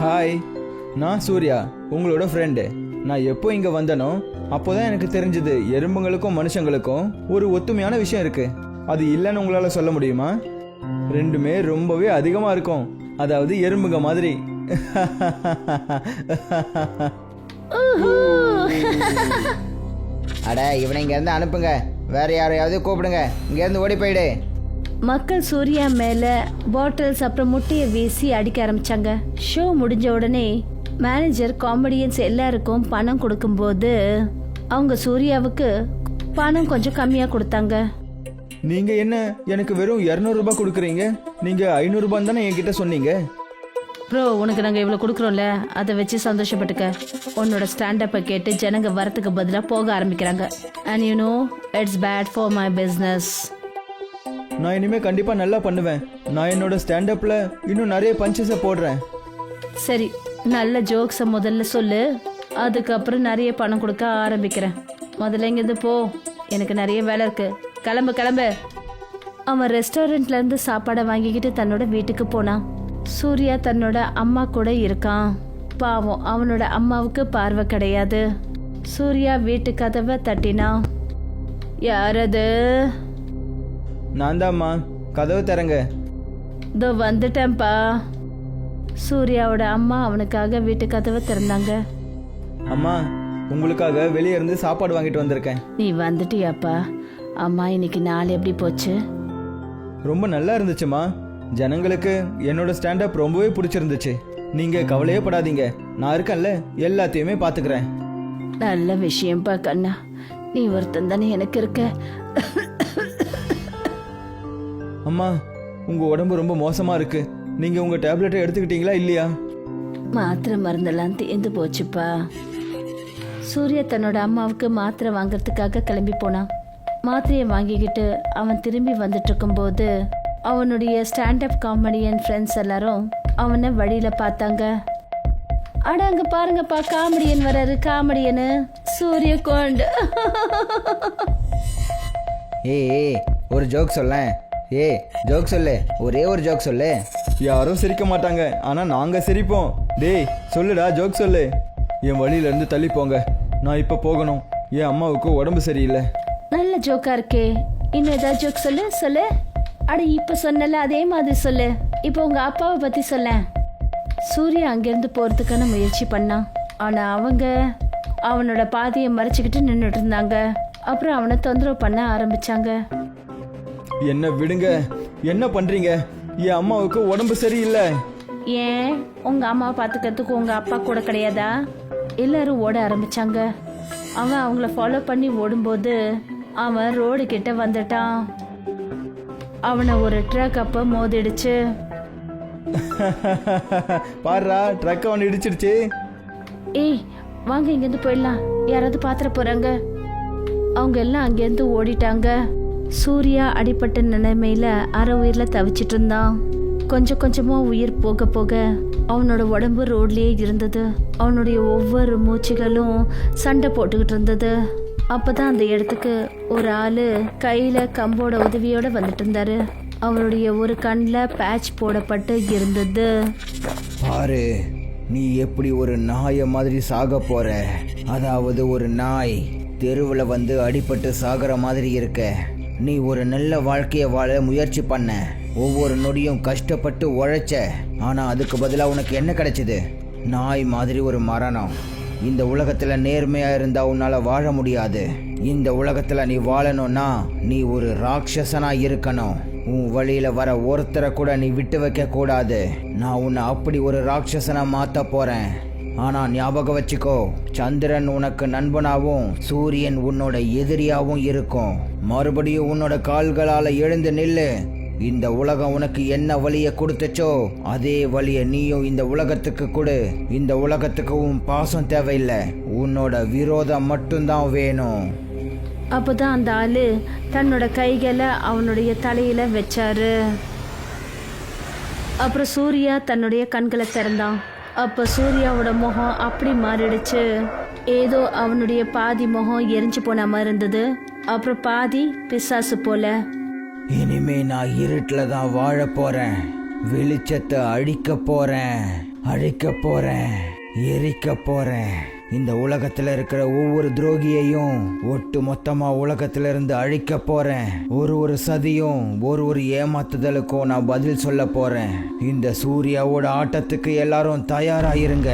Hi நான் சூர்யா உங்களோட friend நான் எப்போ இங்கே வந்தனோ அப்போதான் எனக்கு தெரிஞ்சது எறும்புங்களுக்கும் மனுஷங்களுக்கும் ஒரு ஒத்துமையான விஷயம் இருக்கு. அது இல்லைன்னு உங்களால் சொல்ல முடியுமா? ரெண்டுமே ரொம்பவே அதிகமாக இருக்கும். அதாவது எறும்புங்க மாதிரி. அட இவனை இங்கேருந்து அனுப்புங்க. வேற யாரையாவது கூப்பிடுங்க. இங்கேருந்து ஓடி போயிடு. மக்கள் சூர்யா மேல பாட்டில்ஸ் அப்புறம் முட்டையை வீசி அடிக்க ஆரம்பிச்சாங்க. ஷோ முடிஞ்ச உடனே மேனேஜர் காமெடியன்ஸ் எல்லாருக்கும் பணம் கொடுக்கும்போது அவங்க சூர்யாவுக்கு பணம் கொஞ்சம் கம்மியா கொடுத்தாங்க. நீங்க என்ன எனக்கு வெறும் இரநூறுபா கொடுக்குறீங்க? நீங்க ஐநூறுபான்னு தானே என்கிட்ட சொன்னீங்க? ப்ரோ உனக்கு நாங்கள் இவ்வளோ கொடுக்குறோம்ல அதை வச்சு சந்தோஷப்பட்டுக்க. உன்னோட ஸ்டாண்டப்பை கேட்டு ஜனங்க வரத்துக்கு பதிலாக போக ஆரம்பிக்கிறாங்க. And you know it's bad for my business நான் இனிமே கண்டிப்பா நல்லா பண்ணுவேன். நான் என்னோட ஸ்டாண்டப்ல இன்னும் நிறைய பஞ்சஸை போடுறேன். சரி நல்ல ஜோக்ஸை முதல்ல சொல்லு. அதுக்கப்புறம் நிறைய பணம் கொடுக்க ஆரம்பிக்கிறேன். முதல்ல இங்கேருந்து போ. எனக்கு நிறைய வேலை இருக்கு. கிளம்பு கிளம்பு. அவன் ரெஸ்டாரண்ட்ல இருந்து சாப்பாடை வாங்கிக்கிட்டு தன்னோட வீட்டுக்கு போனான். சூர்யா தன்னோட அம்மா கூட இருக்கான். பாவம் அவனோட அம்மாவுக்கு பார்வை கிடையாது. சூர்யா வீட்டு கதவை தட்டினான். யாரது நான் தான்மா கதவு திறங்க. இதோ வந்துட்டேன்ப்பா. சூர்யாவோட அம்மா அவனுக்காக வீட்டு கதவை திறந்தாங்க. அம்மா உங்களுக்காக வெளியே இருந்து சாப்பாடு வாங்கிட்டு வந்திருக்கேன். நீ வந்துட்டியாப்பா? அம்மா இன்னைக்கு நாள் எப்படி போச்சு? ரொம்ப நல்லா இருந்துச்சுமா ஜனங்களுக்கு என்னோட ஸ்டாண்டப் ரொம்பவே பிடிச்சிருந்துச்சு. நீங்க கவலையே படாதீங்க. நான் இருக்கேன்ல எல்லாத்தையுமே பாத்துக்கிறேன். நல்ல விஷயம்ப்பா கண்ணா. நீ ஒருத்தன் தானே எனக்கு இருக்க. அம்மா உங்க உடம்பு ரொம்ப மோசமா இருக்கு. நீங்க உங்க டேப்லெட்டை எடுத்துக்கிட்டீங்களா இல்லையா? மாத்திரை மருந்தெல்லாம் தீர்ந்து போச்சுப்பா. சூர்யா தன்னோட அம்மாவுக்கு மாத்திரை வாங்குறதுக்காக கிளம்பி போனான் மாத்திரையை வாங்கிக்கிட்டு அவன் திரும்பி வந்துட்டு இருக்கும்போது அவனுடைய ஸ்டாண்டப் காமெடியன் ஃப்ரெண்ட்ஸ் எல்லாரும் அவனை வழியில பார்த்தாங்க. அட அங்க பாருங்கப்பா காமெடியன் வராரு காமெடியனு. சூரிய கோண்டு. ஏய் ஒரு ஜோக் சொல்லேன். ஏ ஜோக் சொல்லு. ஒரே ஒரு ஜோக் சொல்லு. யாரும் சிரிக்க மாட்டாங்க. ஆனா நாங்க சிரிப்போம். டேய் சொல்லுடா ஜோக் சொல்லு. என் வழியில இருந்து தள்ளி போங்க. நான் இப்ப போகணும். என் அம்மாவுக்கு உடம்பு சரியில்லை. நல்ல ஜோக்கா இருக்கே. இன்னும் ஏதாவது ஜோக் சொல்லு? சொல்லு. அட இப்ப சொன்னல அதே மாதிரி சொல்லு. இப்போ உங்க அப்பாவை பத்தி சொல்ல சூர்யா அங்கிருந்து போறதுக்கான முயற்சி பண்ணான் ஆனா அவங்க அவனோட பாதையை மறைச்சிக்கிட்டு நின்றுட்டு இருந்தாங்க. அப்புறம் அவனை தொந்தரவு பண்ண ஆரம்பிச்சாங்க. என்ன விடுங்க? என்ன பண்றீங்க? என் அம்மாவுக்கு உடம்பு சரியில்லை. ஏன்? உங்க அம்மாவை பாத்துக்கிறதுக்கு உங்க அப்பா கூட கிடையாதா? எல்லாரும் ஓட ஆரம்பிச்சாங்க. அவன் அவங்கள ஃபாலோ பண்ணி ஓடும்போது அவன் ரோடு கிட்ட வந்துட்டான். அவனை ஒரு ட்ரக் அப்ப மோதிடுச்சு. பாருடா ட்ரக் அவன் இடிச்சிடுச்சு. ஏய் வாங்க இங்கேருந்து போயிடலாம். யாராவது பாத்திர போறாங்க. அவங்க எல்லாம் அங்கேருந்து ஓடிட்டாங்க. சூர்யா அடிப்பட்ட நிலைமையில அரை உயிரில் தவிச்சிட்டு இருந்தான் கொஞ்சம் கொஞ்சமா உயிர் போக போக அவனோட உடம்பு ரோட்லயே இருந்தது. அவனுடைய ஒவ்வொரு மூச்சுகளும் சண்டை போட்டுக்கிட்டு இருந்தது. அப்பதான் அந்த இடத்துக்கு ஒரு ஆளு கையில கம்போட உதவியோட வந்துட்டு இருந்தாரு. அவருடைய ஒரு கண்ணில் பேட்ச் போடப்பட்டு இருந்தது. பாரு நீ எப்படி ஒரு நாயை மாதிரி சாக போற? அதாவது ஒரு நாய் தெருவில் வந்து அடிபட்டு சாகிற மாதிரி இருக்க. நீ ஒரு நல்ல வாழ்க்கையை வாழ முயற்சி பண்ண. ஒவ்வொரு நொடியும் கஷ்டப்பட்டு உழைச்ச. ஆனால் அதுக்கு பதிலாக உனக்கு என்ன கிடைச்சது? நாய் மாதிரி ஒரு மரணம். இந்த உலகத்தில் நேர்மையாக இருந்தால் உன்னால் வாழ முடியாது. இந்த உலகத்தில் நீ வாழணும்னா நீ ஒரு ராட்சசனாக இருக்கணும். உன் வழியில் வர ஒருத்தரை கூட நீ விட்டு வைக்கக்கூடாது நான் உன்னை அப்படி ஒரு ராட்சசனாக மாற்ற போகிறேன் ஆனா ஞாபகம் வச்சுக்கோ சந்திரன் உனக்கு நண்பனாவும் சூரியன் உன்னோட எதிரியாவும் இருக்கும். மறுபடியும் உன்னோட கால்களால எழுந்து நில்லு. இந்த உலகம் உனக்கு என்ன வழியை கொடுத்துச்சோ அதே வழியை நீயும் இந்த உலகத்துக்கு கொடு. இந்த உலகத்துக்கு உன் பாசம் தேவையில்லை. உன்னோட விரோதம் மட்டும்தான் வேணும். அப்போதான் அந்த ஆளு தன்னோட கைகளை அவனுடைய தலையில வச்சாரு. அப்புறம் சூர்யா தன்னுடைய கண்களை திறந்தான். அப்போ சூர்யாவோட முகம் அப்படி மாறிடுச்சு. ஏதோ அவனுடைய பாதி முகம் எரிஞ்சு போன மாதிரி இருந்தது. அப்புறம் பாதி பிசாசு போல. இனிமே நான் இருட்டில் தான் வாழ போறேன். வெளிச்சத்தை அழிக்க போறேன். அழிக்க போறேன். எரிக்க போறேன். இந்த உலகத்துல இருக்கிற ஒவ்வொரு துரோகியையும் ஒட்டு மொத்தமா உலகத்துல இருந்து அழிக்க போறேன். ஒரு ஒரு சதியும் ஒரு ஒரு ஏமாத்துதலுக்கும் நான் பதில் சொல்ல போறேன். இந்த சூர்யாவோட ஆட்டத்துக்கு எல்லாரும் தயாராயிருங்க.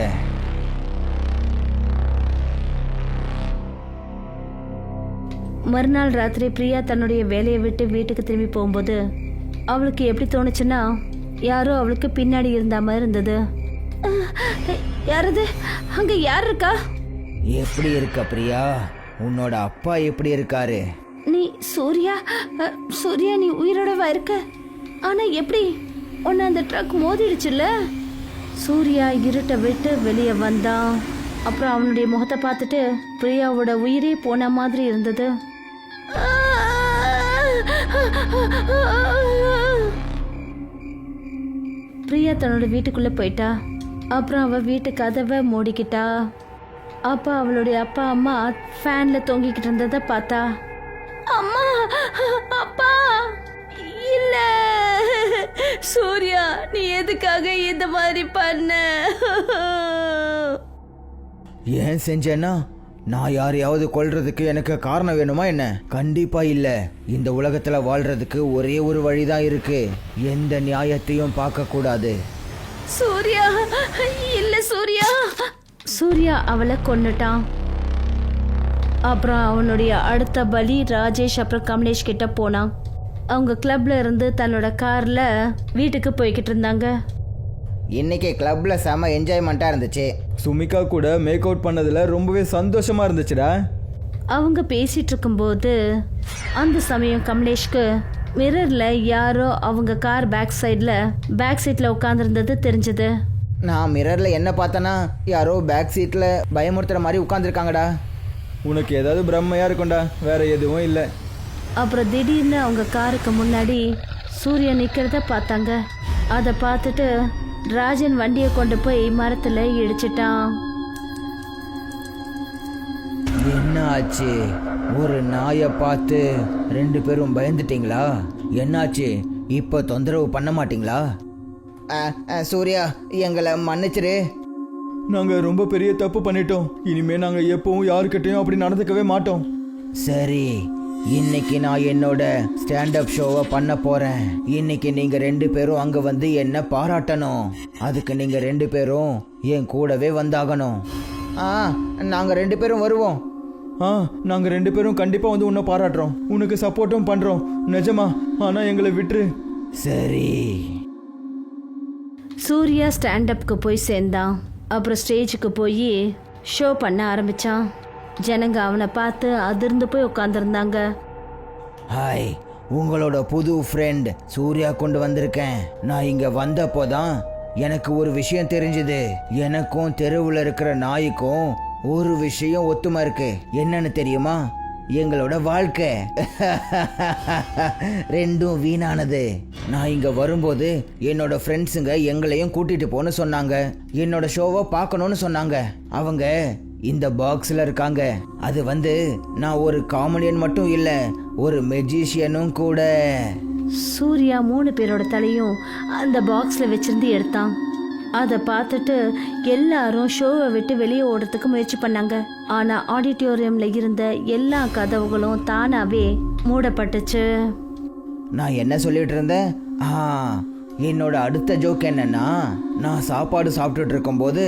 மறுநாள் ராத்திரி பிரியா தன்னுடைய வேலையை விட்டு வீட்டுக்கு திரும்பி போகும்போது அவளுக்கு எப்படி தோணுச்சுன்னா யாரோ அவளுக்கு பின்னாடி இருந்த மாதிரி இருந்தது. யாரது? அங்க யார் இருக்கா? எப்படி இருக்க பிரியா? உன்னோட அப்பா எப்படி இருக்காரு? நீ சூர்யா அஹ், சூர்யா நீ உயிரோடவா இருக்க? ஆனா எப்படி உன்னை அந்த ட்ரக் மோதிடுச்சுல்ல? சூர்யா இருட்டை விட்டு வெளியே வந்தான் அப்புறம் அவனுடைய முகத்தை பார்த்துட்டு பிரியாவோட உயிரே போன மாதிரி இருந்தது. பிரியா தன்னோட வீட்டுக்குள்ள போயிட்டா. அப்புறம் அவள் வீட்டு கதவை மூடிக்கிட்டா. அப்போ அவளுடைய அப்பா அம்மா ஃபேனில் தொங்கிக்கிட்டு இருந்ததை பார்த்தா. அம்மா அப்பா இல்ல. சூர்யா நீ எதுக்காக இந்த மாதிரி பண்ண? ஏன் செஞ்சேன்னா? நான் யாரையாவது கொல்றதுக்கு எனக்கு காரணம் வேணுமா என்ன? கண்டிப்பா இல்ல. இந்த உலகத்துல வாழ்றதுக்கு ஒரே ஒரு வழிதான் இருக்கு. எந்த நியாயத்தையும் பார்க்க கூடாது சூர்யா இல்ல சூர்யா. சூர்யா அவளை கொன்னுட்டான். அப்புறம் அவனுடைய அடுத்த பலி ராஜேஷ் அப்புறம் கமலேஷ் கிட்ட போனான். அவங்க கிளப்ல இருந்து தன்னோட கார்ல வீட்டுக்கு போய்கிட்டு இருந்தாங்க. இன்னைக்கு கிளப்ல செம என்ஜாய்மெண்ட்டா இருந்துச்சு. சுமிகா கூட மேக் அவுட் பண்ணதுல ரொம்பவே சந்தோஷமா இருந்துச்சுடா. அவங்க பேசிட்டு இருக்கும்போது அந்த சமயம் கமலேஷ்க்கு மிரர்ல யாரோ அவங்க கார் பேக் சைடில் பேக் சீட்ல உட்காந்துருந்தது தெரிஞ்சது. நான் மிரர்ல என்ன பார்த்தேன்னா யாரோ பேக் சீட்ல பயமுறுத்துற மாதிரி உட்காந்துருக்காங்கடா உனக்கு ஏதாவது பிரம்மையா இருக்கும்டா வேற எதுவும் இல்லை. அப்புறம் திடீர்னு அவங்க காருக்கு முன்னாடி சூரியன் நிற்கிறத பார்த்தாங்க. அதை பார்த்துட்டு ராஜன் வண்டியை கொண்டு போய் மரத்தில் இடிச்சிட்டான். என்ன ஆச்சு ஒரு நாயை பார்த்து ரெண்டு பேரும் பயந்துட்டீங்களா? என்னாச்சு? இப்போ தொந்தரவு பண்ண மாட்டீங்களா? சூர்யா எங்களை மன்னிச்சிரு. நாங்க ரொம்ப பெரிய தப்பு பண்ணிட்டோம். இனிமே நாங்க எப்பவும் யாருக்கிட்டையும் அப்படி நடந்துக்கவே மாட்டோம். சரி இன்னைக்கு நான் என்னோட ஸ்டாண்டப் ஷோவை பண்ண போறேன். இன்னைக்கு நீங்க ரெண்டு பேரும் அங்க வந்து என்ன பாராட்டணும். அதுக்கு நீங்க ரெண்டு பேரும் என் கூடவே வந்தாகணும். ஆ நாங்க ரெண்டு பேரும் வருவோம். ஆ நாங்க ரெண்டு பேரும் கண்டிப்பா வந்து உன்னை பாராட்டுறோம். உனக்கு சப்போர்ட்டும் பண்றோம். நிஜமா ஆனா எங்களை விட்டுரு. சரி. சூர்யா ஸ்டாண்டப்புக்கு போய் சேர்ந்தான். அப்புறம் ஸ்டேஜுக்கு போய் ஷோ பண்ண ஆரம்பிச்சான். ஜனங்க அவனை பார்த்து அதிர்ந்து போய் உட்காந்துருந்தாங்க ஹாய் உங்களோட புது ஃப்ரெண்ட் சூர்யா கொண்டு வந்திருக்கேன். நான் இங்க வந்தப்போ தான் எனக்கு ஒரு விஷயம் தெரிஞ்சது. எனக்கும் தெருவில் இருக்கிற நாய்க்கும் ஒரு விஷயம் ஒத்துமை இருக்கு? என்னன்னு தெரியுமா? எங்களோட வாழ்க்கை. ரெண்டும் வீணானது. நான் இங்க வரும்போது என்னோட ஃப்ரெண்ட்ஸுங்க எங்களையும் கூட்டிட்டு போன்னு சொன்னாங்க. என்னோட ஷோவை பார்க்கணும்னு சொன்னாங்க. அவங்க இந்த பாக்ஸ்ல இருக்காங்க. அது வந்து நான் ஒரு காமெடியன் மட்டும் இல்ல ஒரு மெஜிஷியனும் கூட. சூர்யா மூணு பேரோட தலையும் அந்த பாக்ஸ்ல வச்சிருந்து எடுத்தான். அதை பார்த்துட்டு எல்லாரும் ஷோவை விட்டு வெளியே ஓடுறதுக்கு முயற்சி பண்ணாங்க. ஆனா ஆடிட்டோரியம்ல இருந்த எல்லா கதவுகளும் தானாவே மூடப்பட்டுச்சு. நான் என்ன சொல்லிட்டு இருந்தேன்? ஆ என்னோட அடுத்த ஜோக் என்னன்னா நான் சாப்பாடு சாப்பிட்டுட்டு இருக்கும்போது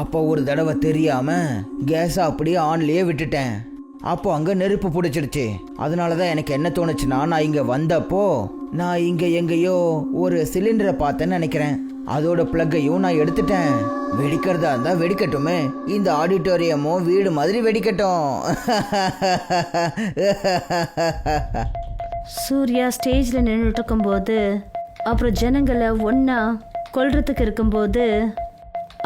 அப்போ ஒரு தடவை தெரியாம கேஸை அப்படியே ஆன்லயே விட்டுட்டேன். அப்போ அங்க நெருப்பு பிடிச்சிடுச்சு. அதனால தான் எனக்கு என்ன தோணுச்சுன்னா நான் இங்க வந்தப்போ நான் இங்க எங்கேயோ ஒரு சிலிண்டரை பார்த்தேன்னு நினைக்கிறேன். அதோட பிளக்கையும் நான் எடுத்துட்டேன். வெடிக்கிறதா இருந்தா வெடிக்கட்டுமே. இந்த ஆடிட்டோரியமும் வீடு மாதிரி வெடிக்கட்டும். சூர்யா ஸ்டேஜில் நின்றுட்டு இருக்கும்போது அப்புறம் ஜனங்களை ஒன்றா கொல்றதுக்கு இருக்கும்போது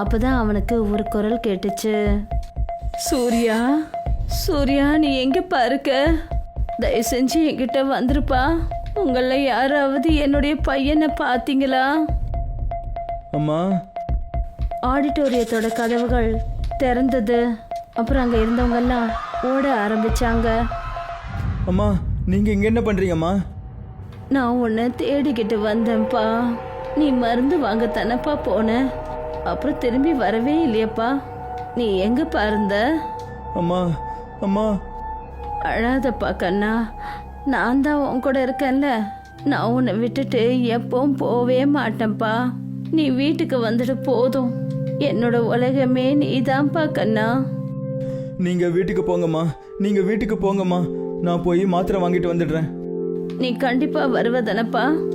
அப்பதான் அவனுக்கு ஒரு குரல் கேட்டுச்சு. சூர்யா சூர்யா நீ எங்க பாருக்க? தயவு செஞ்சு என்கிட்ட வந்திருப்பா. உங்கள யாராவது என்னுடைய பையனை பார்த்தீங்களா? அம்மா. ஆடிட்டோரியத்தோட கதவுகள் திறந்தது. அப்புறம் அங்கே இருந்தவங்கெல்லாம் ஓட ஆரம்பிச்சாங்க. அம்மா நீங்க இங்க என்ன பண்றீங்கம்மா? நான் உன்னை தேடிக்கிட்டு வந்தேன்ப்பா. நீ மருந்து வாங்க தானப்பா போன? அப்புறம் திரும்பி வரவே இல்லையப்பா. நீ எங்கப்பா இருந்த? அம்மா அம்மா. அழாதப்பா கண்ணா. நான் தான் உன் கூட இருக்கேன்ல. நான் உன்னை விட்டுட்டு எப்பவும் போவே மாட்டேன்ப்பா. நீ வீட்டுக்கு வந்துட்டு போதும். என்னோட உலகமே நீதான்ப்பா கண்ணா. நீங்க வீட்டுக்கு போங்கம்மா. நீங்க வீட்டுக்கு போங்கம்மா. நான் போய் மாத்திரை வாங்கிட்டு வந்துடுறேன். நீ கண்டிப்பா வருவதானப்பா?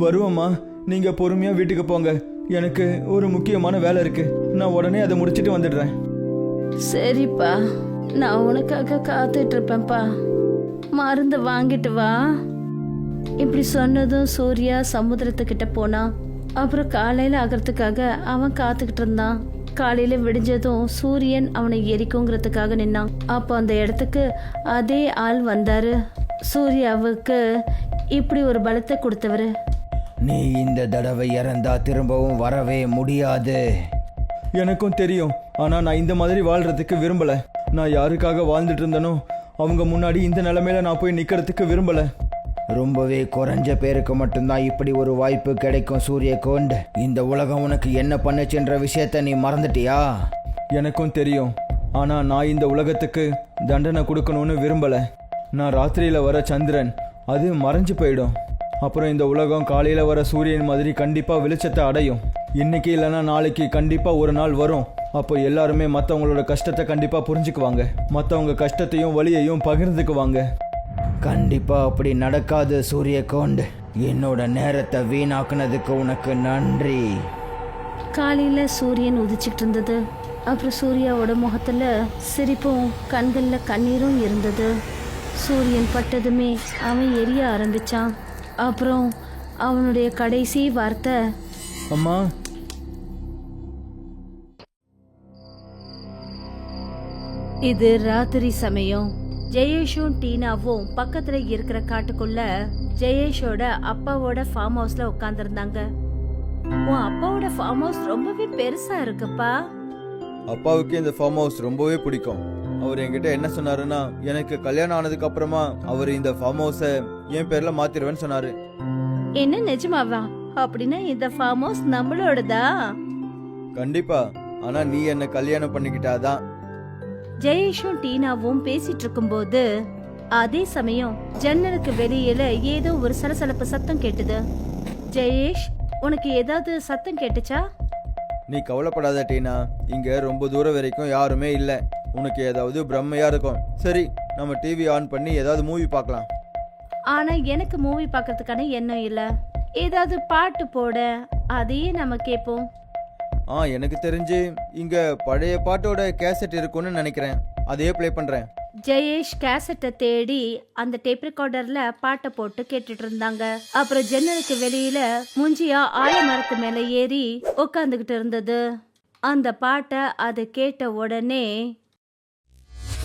வருவோம்மா. நீங்க பொறுமையா வீட்டுக்கு போங்க. எனக்கு ஒரு முக்கியமான வேலை இருக்கு. நான் உடனே அதை முடிச்சிட்டு வந்துடுறேன். சரிப்பா. நான் உனக்காக காத்துட்டு இருப்பேன்ப்பா மருந்து வாங்கிட்டு வா. இப்படி சொன்னதும் சூர்யா சமுத்திரத்துக்கிட்ட போனான் அப்புறம் காலையில ஆகிறதுக்காக அவன் காத்துக்கிட்டு இருந்தான். காலையில விடிஞ்சதும் சூரியன் அவனை எரிக்குங்கிறதுக்காக நின்னான். அப்போ அந்த இடத்துக்கு அதே ஆள் வந்தாரு. சூர்யாவுக்கு இப்படி ஒரு பலத்தை கொடுத்தவரு. நீ இந்த தடவை இறந்தா திரும்பவும் வரவே முடியாது. எனக்கும் தெரியும். ஆனா நான் இந்த மாதிரி வாழ்றதுக்கு விரும்பல. நான் யாருக்காக வாழ்ந்துட்டு இருந்தனோ அவங்க முன்னாடி இந்த நிலைமையில நான் போய் நிக்கிறதுக்கு விரும்பல. ரொம்பவே குறைஞ்ச பேருக்கு மட்டும்தான் இப்படி ஒரு வாய்ப்பு கிடைக்கும் சூரியகோண்ட். இந்த உலகம் உனக்கு என்ன பண்ணுச்சுன்ற விஷயத்த நீ மறந்துட்டியா? எனக்கும் தெரியும். ஆனா நான் இந்த உலகத்துக்கு தண்டனை கொடுக்கணும்னு விரும்பல. நான் ராத்திரியில வர சந்திரன் அது மறைஞ்சு போயிடும். அப்புறம் இந்த உலகம் காலையில வர சூரியன் மாதிரி கண்டிப்பா வெளிச்சத்தை அடையும். இன்னைக்கு இல்லைன்னா நாளைக்கு கண்டிப்பா ஒரு நாள் வரும். அப்போ எல்லாருமே மற்றவங்களோட கஷ்டத்தை கண்டிப்பா புரிஞ்சுக்குவாங்க. மற்றவங்க கஷ்டத்தையும் வலியையும் பகிர்ந்துக்குவாங்க. கண்டிப்பா அப்படி நடக்காது சூரியகோண்ட். என்னோட நேரத்தை வீணாக்குனதுக்கு உனக்கு நன்றி. காலையில சூரியன் உதிச்சிட்டு இருந்தது. அப்புறம் சூர்யாவோட முகத்துல சிரிப்பும் கண்கள்ல கண்ணீரும் இருந்தது. சூரியன் பட்டதுமே அவன் எரிய ஆரம்பிச்சான். அப்புறம் அவனுடைய கடைசி வார்த்தை அம்மா. இது ராத்திரி சமயம். ஜெயேஷும் டீனாவும் பக்கத்துல இருக்கிற காட்டுக்குள்ள ஜெயேஷோட அப்பாவோட ஃபார்ம் ஹவுஸ்ல உட்காந்துருந்தாங்க உன் அப்பாவோட ஃபார்ம் ஹவுஸ் ரொம்பவே பெருசா இருக்குப்பா. அப்பாவுக்கு இந்த ஃபார்ம் ஹவுஸ் ரொம்பவே பிடிக்கும். அவர் என்கிட்ட என்ன சொன்னாருன்னா எனக்கு கல்யாணம் ஆனதுக்கு அப்புறமா அவர் இந்த ஃபார்ம் ஹவுஸை என் பேர்ல மாத்திருவேன்னு சொன்னாரு. என்ன நிஜமாவா? அப்படின்னா இந்த ஃபார்ம் ஹவுஸ் நம்மளோடதா? கண்டிப்பா. ஆனா நீ என்ன கல்யாணம் பண்ணிக்கிட்டாதான் ஜெயேஷும் டீனாவும் பேசிட்டு இருக்கும்போது அதே சமயம் ஜன்னலுக்கு வெளியில ஏதோ ஒரு சலசலப்பு சத்தம் கேட்டுது. ஜெயேஷ் உனக்கு ஏதாவது சத்தம் கேட்டுச்சா? நீ கவலைப்படாத டீனா இங்க ரொம்ப தூரம் வரைக்கும் யாருமே இல்ல. உனக்கு ஏதாவது பிரம்மையா இருக்கும். சரி நம்ம டிவி ஆன் பண்ணி ஏதாவது மூவி பார்க்கலாம். ஆனா எனக்கு மூவி பார்க்கறதுக்கான எண்ணம் இல்ல. ஏதாவது பாட்டு போட அதையே நம்ம கேட்போம் ஆ எனக்கு தெரிஞ்சு இங்க பழைய பாட்டோட கேசட் இருக்கும்னு நினைக்கிறேன். அதையே ப்ளே பண்றேன். ஜெயேஷ் கேசட்டை தேடி அந்த டேப் ரெக்கார்டர்ல பாட்டை போட்டு கேட்டுட்டு இருந்தாங்க. அப்புறம் ஜன்னலுக்கு வெளியில முஞ்சியா ஆலமரத்து மேல ஏறி உட்காந்துக்கிட்டு இருந்தது. அந்த பாட்டை அது கேட்ட உடனே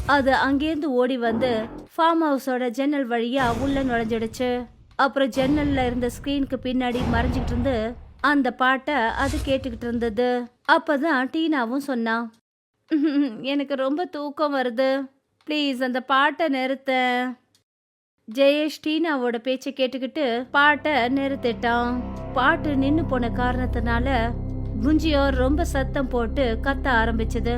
அது அங்கேருந்து ஓடி வந்து ஃபார்ம் ஹவுஸோட ஜன்னல் வழியா உள்ள நுழைஞ்சிடுச்சு. அப்புறம் ஜன்னல்ல இருந்த ஸ்கிரீனுக்கு பின்னாடி மறைஞ்சிட்டு இருந்து அந்த பாட்டை அது கேட்டுக்கிட்டு இருந்தது. அப்பதான் டீனாவும் சொன்னான் எனக்கு ரொம்ப தூக்கம் வருது. ப்ளீஸ் அந்த பாட்டை நிறுத்த. ஜெயேஷ் டீனாவோட பேச்சை கேட்டுக்கிட்டு பாட்டை நிறுத்திட்டான். பாட்டு நின்னு போன காரணத்தினால குஞ்சியோ ரொம்ப சத்தம் போட்டு கத்த ஆரம்பிச்சது.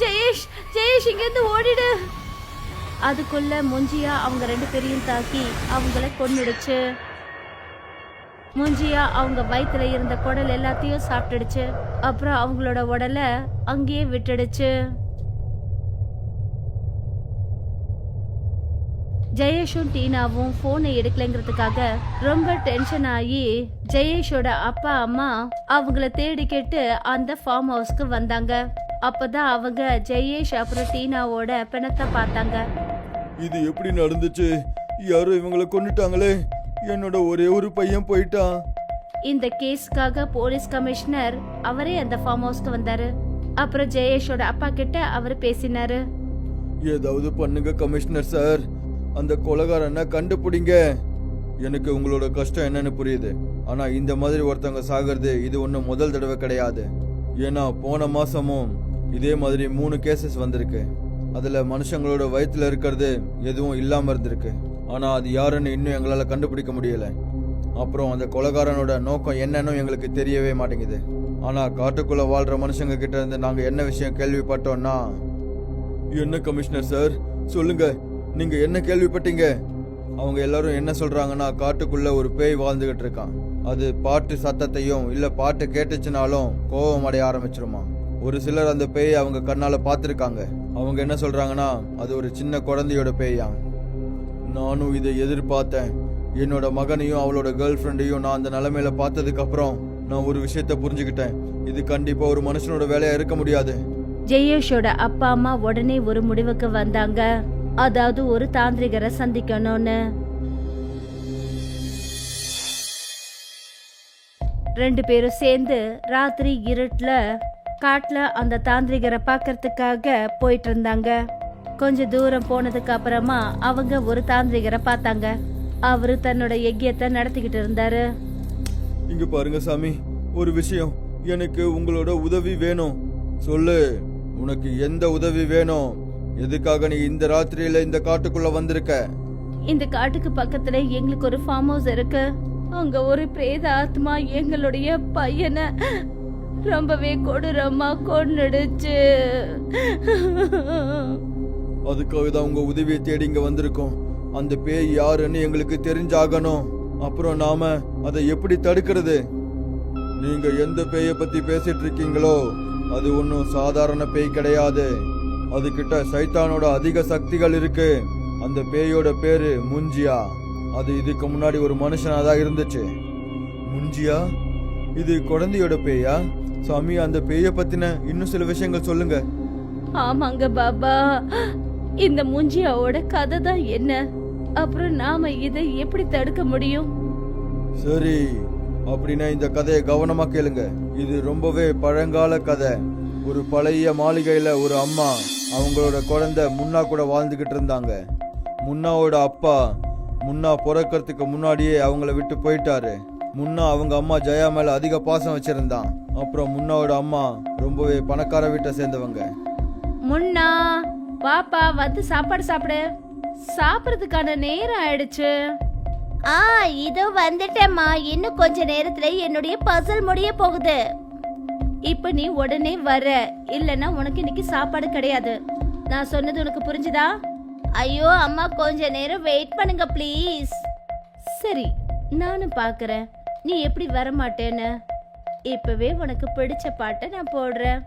ஜெயேஷ் ஜெயேஷ் இங்கிருந்து ஓடிடு. அதுக்குள்ள முஞ்சியா அவங்க ரெண்டு பேரையும் தாக்கி அவங்கள கொன்னுடுச்சு. முஞ்சியா அவங்க வயிற்றுல இருந்த குடல் எல்லாத்தையும் சாப்பிட்டுடுச்சு. அப்புறம் அவங்களோட உடலை அங்கேயே விட்டுடுச்சு. ஜெயேஷும் டீனாவும் போனை எடுக்கலைங்கிறதுக்காக ரொம்ப டென்ஷன் ஆகி ஜெயேஷோட அப்பா அம்மா அவங்கள தேடி கேட்டு அந்த ஃபார்ம் ஹவுஸ்க்கு வந்தாங்க. அப்பதான் அவங்க ஜெயேஷ் அப்புறம் டீனாவோட பிணத்தை பார்த்தாங்க. இது எப்படி நடந்துச்சு? யாரோ இவங்கள கொன்னுட்டாங்களே. என்னோட ஒரே ஒரு பையன் போயிட்டான். இந்த கேஸ்க்காக போலீஸ் கமிஷனர் அவரே அந்த ஃபார்ம் ஹவுஸ்க்கு வந்தாரு. அப்புறம் ஜெயேஷோட அப்பா கிட்ட அவர் பேசினாரு. ஏதாவது பண்ணுங்க கமிஷனர் சார். அந்த கொலகாரனை கண்டுபிடிங்க. எனக்கு உங்களோட கஷ்டம் என்னன்னு புரியுது. ஆனா இந்த மாதிரி ஒருத்தவங்க சாகிறது இது ஒன்றும் முதல் தடவை கிடையாது. ஏன்னா போன மாசமும் இதே மாதிரி மூணு கேசஸ் வந்திருக்கு. அதுல மனுஷங்களோட வயிற்றில் இருக்கிறது எதுவும் இல்லாம இருந்திருக்கு. ஆனா அது யாருன்னு இன்னும் எங்களால கண்டுபிடிக்க முடியல. அப்புறம் அந்த கொலகாரனோட நோக்கம் என்னன்னு எங்களுக்கு தெரியவே மாட்டேங்குது. ஆனா காட்டுக்குள்ள வாழ்ற மனுஷங்க கிட்ட இருந்து நாங்க என்ன விஷயம் கேள்விப்பட்டோம்னா என்ன கமிஷனர் சார்? சொல்லுங்க. நீங்க என்ன கேள்விப்பட்டீங்க? அவங்க எல்லாரும் என்ன சொல்றாங்கன்னா காட்டுக்குள்ள ஒரு பேய் வாழ்ந்துகிட்டு இருக்கான். அது பாட்டு சத்தத்தையும் இல்ல பாட்டு கேட்டுச்சுனாலும் கோபம் அடைய ஆரம்பிச்சிருமா. ஒரு சிலர் அந்த பேயை அவங்க கண்ணால பார்த்துருக்காங்க. அவங்க என்ன சொல்றாங்கன்னா அது ஒரு சின்ன குழந்தையோட பேயா? நானும் இதை எதிர்பார்த்தேன். என்னோட மகனையும் அவளோட கேர்ள் ஃப்ரெண்டையும் நான் அந்த நிலைமையில பார்த்ததுக்கு அப்புறம் நான் ஒரு விஷயத்த புரிஞ்சுக்கிட்டேன். இது கண்டிப்பா ஒரு மனுஷனோட வேலையா இருக்க முடியாது. ஜெயேஷோட அப்பா அம்மா உடனே ஒரு முடிவுக்கு வந்தாங்க. அதாவது ஒரு தாந்திரிகரை சந்திக்கணும்னு. ரெண்டு பேரும் சேர்ந்து ராத்திரி இருட்டுல காட்டுல அந்த தாந்திரிகரை பார்க்கறதுக்காக போயிட்டு இருந்தாங்க கொஞ்ச தூரம் போனதுக்கு அப்புறமா அவங்க ஒரு தாந்திரிகரை பார்த்தாங்க. அவரு தன்னோட யஜ்யத்தை நடத்திக்கிட்டு இருந்தாரு. இங்க பாருங்க சாமி ஒரு விஷயம். எனக்கு உங்களோட உதவி வேணும். சொல்லு உனக்கு எந்த உதவி வேணும்? எதுக்காக நீ இந்த ராத்திரியில இந்த காட்டுக்குள்ள வந்திருக்க? இந்த காட்டுக்கு பக்கத்துல எங்களுக்கு ஒரு ஃபார்ம் ஹவுஸ் இருக்கு. அங்க ஒரு பிரேத ஆத்மா எங்களுடைய பையனை ரொம்பவே கொடூரமா கொன்னுடுச்சு. அதுக்காக தான் உங்க உதவியை தேடி இங்க வந்திருக்கோம். அந்த பேய் யாருன்னு எங்களுக்கு தெரிஞ்சாகணும். அப்புறம் நாம அதை எப்படி தடுக்கிறது? நீங்க எந்த பேயை பத்தி பேசிட்டு இருக்கீங்களோ அது ஒன்றும் சாதாரண பேய் கிடையாது. அதுகிட்ட சைத்தானோட அதிக சக்திகள் இருக்கு. அந்த பேயோட பேரு முஞ்சியா? அது இதுக்கு முன்னாடி ஒரு மனுஷனா தான் இருந்துச்சு. முஞ்சியா? இது குழந்தையோட பேயா? சாமி அந்த பேயை பத்தின இன்னும் சில விஷயங்கள் சொல்லுங்க. ஆமாங்க பாபா. இந்த முஞ்சியாவோட கதை தான் என்ன? அப்புறம் நாம இதை எப்படி தடுக்க முடியும்? சரி அப்படின்னா இந்த கதையை கவனமா கேளுங்க. இது ரொம்பவே பழங்கால கதை. ஒரு பழைய மாளிகையில ஒரு அம்மா அவங்களோட குழந்தை முன்னா கூட வாழ்ந்துகிட்டு இருந்தாங்க. முன்னாவோட அப்பா முன்னா பிறக்கறதுக்கு முன்னாடியே அவங்கள விட்டு போயிட்டாரு. முன்னா அவங்க அம்மா ஜெயா மேல அதிக பாசம் வச்சிருந்தான் அப்புறம் முன்னாவோட அம்மா ரொம்பவே பணக்கார வீட்டை சேர்ந்தவங்க. முன்னா பாப்பா வந்து சாப்பாடு சாப்பிடு. சாப்பிடுறதுக்கான நேரம் ஆயிடுச்சு. ஆ இதோ வந்துட்டேம்மா. இன்னும் கொஞ்ச நேரத்துல என்னுடைய பசல் முடிய போகுது. இப்ப நீ உடனே வர. இல்லனா உனக்கு இன்னைக்கு சாப்பாடு கிடையாது. நான் சொன்னது உனக்கு புரிஞ்சுதா? ஐயோ அம்மா கொஞ்ச நேரம் வெயிட் பண்ணுங்க ப்ளீஸ் சரி நானும் பாக்குறேன். நீ எப்படி வர மாட்டேன்னு இப்பவே உனக்கு பிடிச்ச பாட்டை நான் போடுறேன்.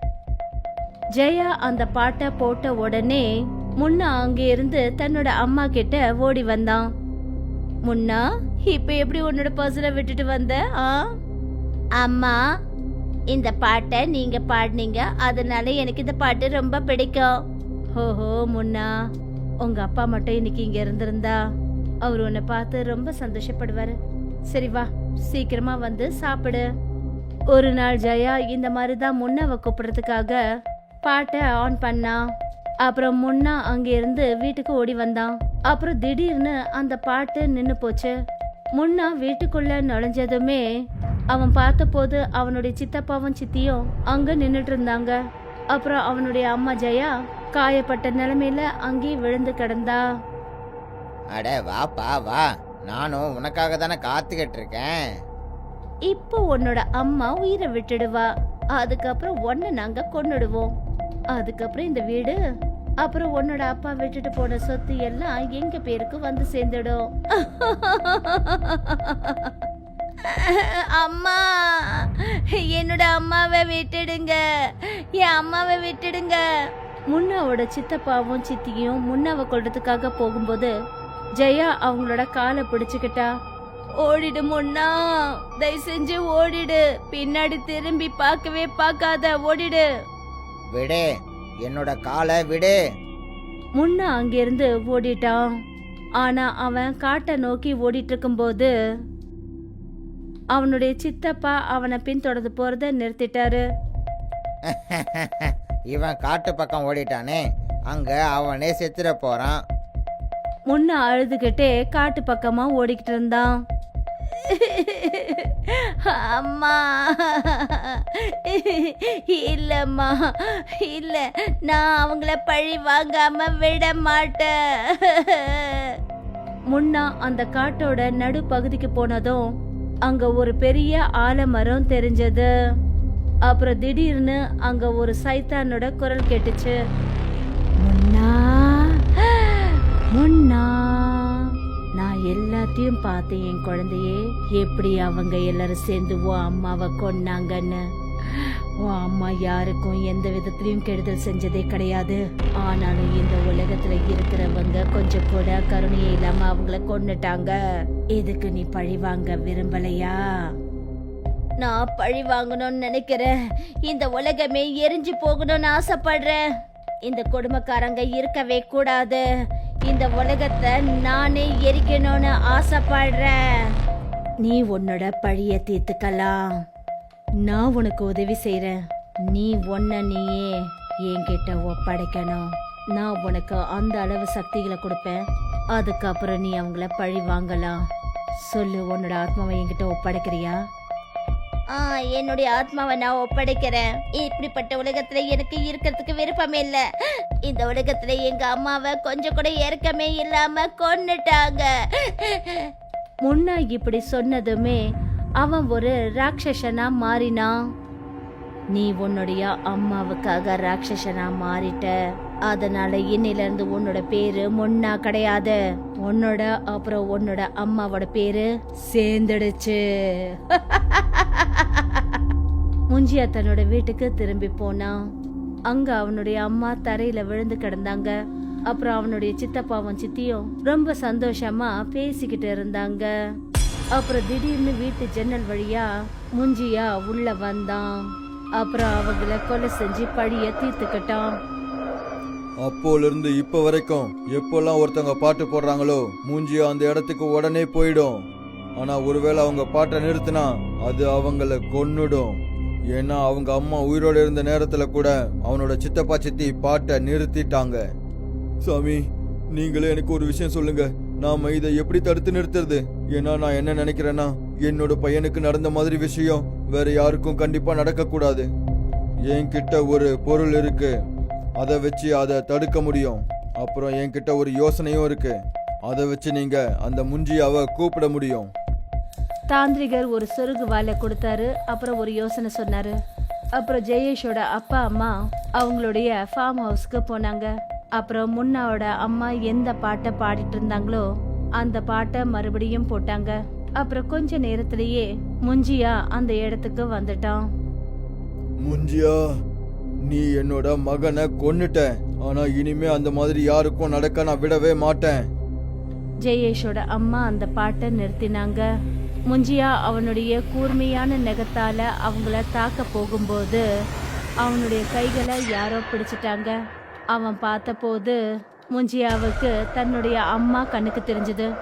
ஜெயா அந்த பாட்டை போட்ட உடனே முன்னா அங்கே இருந்து தன்னோட அம்மா கிட்ட ஓடி வந்தான். முன்னா இப்ப எப்படி உன்னோட பர்சனை விட்டுட்டு வந்த ஆ? அம்மா இந்த பாட்டை நீங்க பாடினீங்க அதனால எனக்கு இந்த பாட்டு ரொம்ப பிடிக்கும். ஓஹோ முன்னா உங்க அப்பா மட்டும் இன்னைக்கு இங்க இருந்திருந்தா அவர் உன்னை பார்த்து ரொம்ப சந்தோஷப்படுவாரு. சரி வா சீக்கிரமா வந்து சாப்பிடு. ஒரு நாள் ஜெயா இந்த மாதிரி தான் முன்னாவை கூப்பிடுறதுக்காக பாட்டை ஆன் பண்ணா. அப்புறம் முன்னா அங்கிருந்து வீட்டுக்கு ஓடி வந்தான். அப்புறம் திடீர்னு அந்த பாட்டு நின்னு போச்சு. முன்னா வீட்டுக்குள்ள நுழைஞ்சதுமே அவன் பார்த்தபோது அவனுடைய சித்தப்பாவும் சித்தியும் அங்க நின்னுட்டு இருந்தாங்க. அப்புறம் அவனுடைய அம்மா ஜெயா காயப்பட்ட நிலைமையில அங்கேயே விழுந்து கிடந்தா. அட வாப்பா வா. நானும் உனக்காக தானே காத்துக்கிட்டு இருக்கேன் இப்போ உன்னோட அம்மா உயிரை விட்டுடுவா. அதுக்கப்புறம் ஒன்ன நாங்க கொன்னுடுவோம். அதுக்கப்புறம் இந்த வீடு அப்புறம் உன்னோட அப்பா விட்டுட்டு போன சொத்து எல்லாம் எங்க பேருக்கு வந்து சேர்ந்துடும். அம்மா என்னோட அம்மாவை விட்டுடுங்க. என் அம்மாவை விட்டுடுங்க. முன்னாவோட சித்தப்பாவும் சித்தியும் முன்னாவை கொள்றதுக்காக போகும்போது ஜெயா அவங்களோட காலை பிடிச்சுக்கிட்டா ஓடிடு முன்னா தயவு செஞ்சு ஓடிடு. பின்னாடி திரும்பி பார்க்கவே பார்க்காத ஓடிடு. விடு என்னோட காலை விடு. முன்னா அங்கிருந்து ஓடிட்டான். ஆனா அவன் காட்டை நோக்கி ஓடிட்டு இருக்கும்போது அவனுடைய சித்தப்பா அவனை பின்தொடர்ந்து போறத நிறுத்திட்டாரு. இவன் காட்டு பக்கம் ஓடிட்டானே அங்க அவனே செத்துட போறான். முன்ன அழுதுகிட்டே காட்டு பக்கமா ஓடிக்கிட்டு இருந்தான் அம்மா. இல்லம்மா. இல்ல நான் அவங்கள பழி வாங்காம விட மாட்டேன். முன்னா அந்த காட்டோட நடு பகுதிக்கு போனதும் அங்க ஒரு பெரிய ஆலமரம் தெரிஞ்சது. அப்புறம் திடீர்னு அங்க ஒரு சைத்தானோட குரல் கேட்டுச்சு. முன்னா நான் எல்லாத்தையும் பார்த்தேன் என் குழந்தையே எப்படி அவங்க எல்லாரும் சேர்ந்து உன் அம்மாவை கொன்னாங்கன்னு? உன் அம்மா யாருக்கும் எந்த விதத்திலையும் கெடுதல் செஞ்சதே கிடையாது. ஆனாலும் இந்த உலகத்துல இருக்கிறவங்க கொஞ்சம் கூட கருணையே இல்லாம அவங்கள கொன்னுட்டாங்க. இதுக்கு நீ பழி வாங்க விரும்பலையா? நான் பழி வாங்கணும்னு நினைக்கிறேன். இந்த உலகமே எரிஞ்சு போகணும்னு ஆசைப்படுறேன். இந்த கொடுமைக்காரங்க இருக்கவே கூடாது. இந்த உலகத்தை நானே எரிக்கணும்னு ஆசைப்படுறேன். நீ உன்னோட பழிய தீர்த்துக்கலாம். நான் உனக்கு உதவி செய்றேன். நீ ஒன்ன நீயே என்கிட்ட ஒப்படைக்கணும். நான் உனக்கு அந்த அளவு சக்திகளை கொடுப்பேன். அதுக்கப்புறம் நீ அவங்கள பழி வாங்கலாம். சொல்லு உன்னோட ஆத்மாவை என்கிட்ட ஒப்படைக்கிறியா? என்னுடைய ஆத்மாவை நான் ஒப்படைக்கிறேன். இப்படிப்பட்ட உலகத்துல எனக்கு இருக்கிறதுக்கு விருப்பம் இல்ல. இந்த உலகத்துல எங்க அம்மாவை கொஞ்சம் கூட இறக்கமே இல்லாம கொன்னுட்டாங்க. முன்னா இப்படி சொன்னதுமே அவன் ஒரு ராட்சசனா மாறினான் நீ உன்னுடைய அம்மாவுக்காக ராட்சசனா மாறிட்ட. அதனால இன்னில இருந்து உன்னோட பேரு முன்னா கிடையாது. உன்னோட அப்புறம் உன்னோட அம்மாவோட பேரு சேர்ந்துடுச்சு. முஞ்சியா தன்னோட வீட்டுக்கு திரும்பி போனான் அங்க அவனுடைய அம்மா தரையில விழுந்து கிடந்தாங்க. அப்புறம் அவனுடைய சித்தப்பாவும் சித்தியும் ரொம்ப சந்தோஷமா பேசிக்கிட்டு இருந்தாங்க. அப்புறம் திடீர்னு வீட்டு ஜன்னல் வழியா முஞ்சியா உள்ள வந்தான். அப்புறம் அவங்கள கொலை செஞ்சு பழிய தீர்த்துக்கிட்டான். அப்போல இருந்து இப்ப வரைக்கும் எப்போல்லாம் ஒருத்தவங்க பாட்டு போடுறாங்களோ மூஞ்சியா அந்த இடத்துக்கு உடனே போயிடும். ஆனா ஒருவேளை அவங்க பாட்டை நிறுத்தினா அது அவங்கள கொன்னுடும். ஏன்னா அவங்க அம்மா உயிரோட இருந்த நேரத்தில் கூட அவனோட சித்தப்பா சித்தி பாட்டை நிறுத்திட்டாங்க. சாமி நீங்களே எனக்கு ஒரு விஷயம் சொல்லுங்க. நாம இதை எப்படி தடுத்து நிறுத்துறது? ஏன்னா நான் என்ன நினைக்கிறேன்னா என்னோட பையனுக்கு நடந்த மாதிரி விஷயம் வேற யாருக்கும் கண்டிப்பா நடக்க கூடாது என்கிட்ட ஒரு பொருள் இருக்கு. அதை வச்சு அதை தடுக்க முடியும். அப்புறம் என்கிட்ட ஒரு யோசனையும் இருக்கு. அதை வச்சு நீங்க அந்த முஞ்சியாவை கூப்பிட முடியும். தாந்திரிகர் ஒரு சொருகு வாழை கொடுத்தாரு அப்புறம் ஒரு யோசனை சொன்னாரு. அப்புறம் ஜெயேஷோட அப்பா அம்மா அவங்களுடைய ஃபார்ம் ஹவுஸ்க்கு போனாங்க. அப்புறம் முன்னாவோட அம்மா எந்த பாட்டை பாடிட்டு இருந்தாங்களோ அந்த பாட்டை மறுபடியும் போட்டாங்க. அப்புறம் கொஞ்ச நேரத்திலேயே முஞ்சியா அந்த இடத்துக்கு வந்துட்டான். முஞ்சியா நீ என்னோட மகனை கொன்னுட்ட ஆனா இனிமே அந்த மாதிரி யாருக்கும் நடக்க நான் விடவே மாட்டேன். ஜெயேஷோட அம்மா அந்த பாட்டை நிறுத்தினாங்க. முஞ்சியா அவனுடைய கூர்மையான நெகத்தால அவங்கள தாக்க போகும்போது அவனுடைய கைகளை யாரோ பிடிச்சிட்டாங்க. அவன் பார்த்தபோது முஞ்சியாவுக்கு தன்னுடைய அம்மா கண்ணுக்கு தெரிஞ்சது.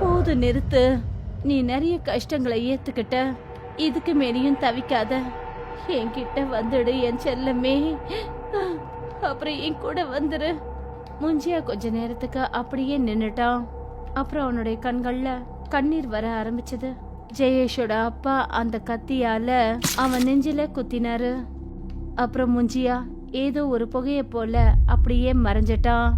போது நிறுத்து. நீ நிறைய கஷ்டங்களை ஏத்துக்கிட்ட. இதுக்கு மேலேயும் தவிக்காத. என்கிட்ட வந்துடு என் செல்லமே. அப்புறம் என் கூட வந்துரு. முஞ்சியா கொஞ்ச நேரத்துக்கு அப்படியே நின்னுட்டான். அப்புறம் அவனுடைய கண்கள்ல கண்ணீர் வர ஆரம்பிச்சது. ஜெயேஷோட அப்பா அந்த கத்தியால அவன் நெஞ்சில குத்தினாரு. அப்புறம் முஞ்சியா ஏதோ ஒரு புகைய போல அப்படியே மறைஞ்சிட்டான்.